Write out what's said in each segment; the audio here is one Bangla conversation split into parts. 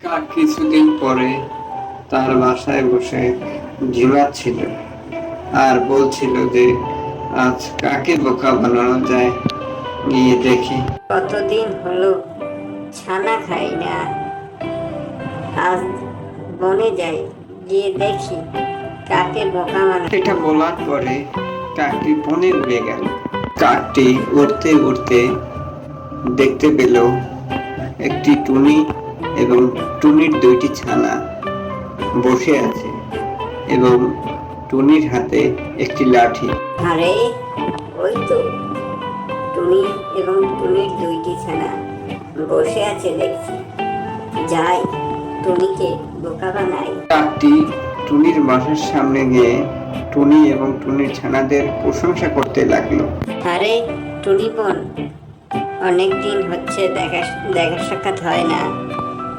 কাক কিছুদিন পরে তার বাসায় বসে ঝিমাচ্ছিল আর বলছিল যে আজ কাকে বোকা বানানো যায় গিয়ে দেখি। কতদিন হলো ছানা খাই না। আজ বনে যাই গিয়ে দেখি কাকে বোকা বানা এটা বলার পরে কাকটি বনে উড়ে গেল। কাকটি উড়তে উড়তে দেখতে পেল একটি টুনি এবং টুনির দুইটি ছানা বসে আছে এবং টুনির হাতে একটি লাঠি। আরে ওই তো। টুনি এবং টুনির দুইটি ছানা বসে আছে দেখছি। যাই টুনিকে বোকা বানাই। কাকটি টুনির বাসার সামনে গিয়ে টুনি এবং টুনির ছানাদের প্রশংসা করতে লাগল। আরে টুনি বোন অনেক দিন হচ্ছে দেখা দেখা সাক্ষাৎ হয় না।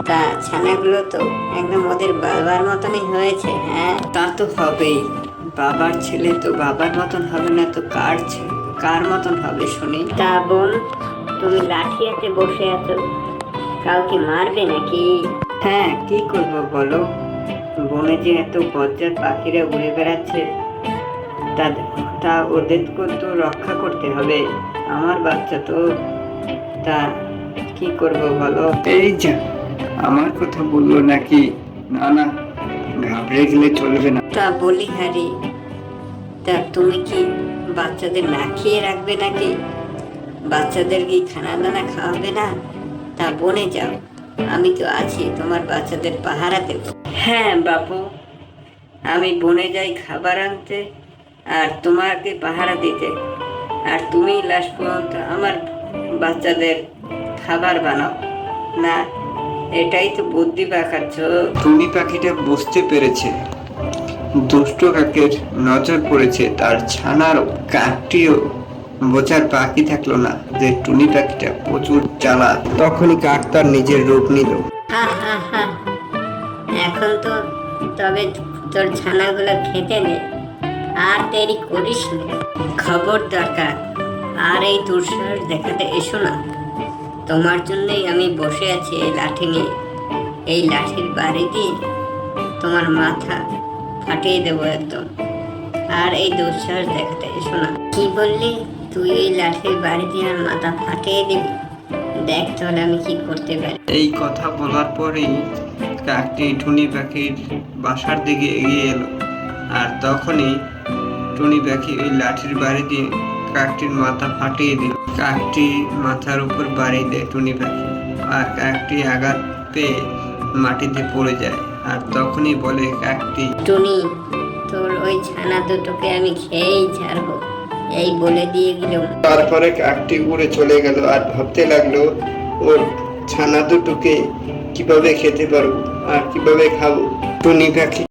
তা ছানাগুলো তো একদম ওদের বাবার মতনই হয়েছে হ্যাঁ? তা তো হবেই। বাবার ছেলে তো বাবার মতন হবে না তো কার কার মতন হবে শুনি? তা বোন তুমি লাঠি হাতে বসে আছো কাউকে মারবে নাকি? হ্যাঁ কি করব বলো? বনে যে এত বজ্জাত পাখিরা উড়ে বেড়াচ্ছে তাদের তা ওদেরকে তো রক্ষা করতে হবে আমার বাচ্চা তো। তা কি করব বলো? এই যা আমার কথা বলল নাকি? না না ঘাবড়ে গেলে চলবে না। তা বলি হারি। তা তুমি কি বাচ্চাদের না খেয়ে রাখবে নাকি? বাচ্চাদের কি খানা দানা খাওয়াবে না? তা বনে যাও। আমি তো আছি তোমার বাচ্চাদের পাহারা দেবো। হ্যাঁ বাপু। আমি বনে যাই খাবার আনতে আর তোমাকে পাহারা দিতে। আর তুমি লাস্ট পর্যন্ত আমার বাচ্চাদের খাবার বানাও। না এটাই তো বুদ্ধি পাকাচ্ছ। টুনি পাখিটা বুঝতে পেরেছে। দুষ্ট কাকের নজর পড়েছে তার ছানার কাকটিও। বোঝার বাকি থাকল না যে টুনি পাখিটা প্রচুর জ্বালা তখনই কাক তার নিজের রূপ নিল। হা হা হা এখন তো তবে তোর ছানাগুলো খেতে দে। আর দেরি করিস না। খবর দরকার আর এই দুঃসাহস দেখাতে এসো না। তোমার জন্যই আমি বসে আছি এই লাঠি নিয়ে। এই লাঠির বাড়ি দিয়ে তোমার মাথা ফাটিয়ে দেবো একদম। আর এই দুঃসাহস দেখাতে এসো না। কি বললি? তুই এই লাঠির বাড়ি দিয়ে আমার মাথা ফাটিয়ে দিবি? দেখ তাহলে আমি কি করতে পারি। এই কথা বলার পরেই কাকটি টুনি পাখির বাসার দিকে এগিয়ে এলো। আর তখনই টুনি পাখি ওই লাঠির বাড়ি দিয়ে কাকটির মাথা ফাটিয়ে দিল। কাকটি মাথার উপর বাড়ি দেয় টুনি পাখি। আর কাকটি আঘাত পেয়ে মাটিতে পড়ে যায়। আর তখনই বলে কাকটি টুনি তোর ওই ছানা দুটোকে আমি খেয়েই ছাড়বো। এই বলে দিয়ে গেলাম তারপরে কাকটি উড়ে চলে গেল আর ভাবতে লাগল ওর ছানা দুটোকে কীভাবে খেতে পারব আর কীভাবে খাব? টুনি পাখি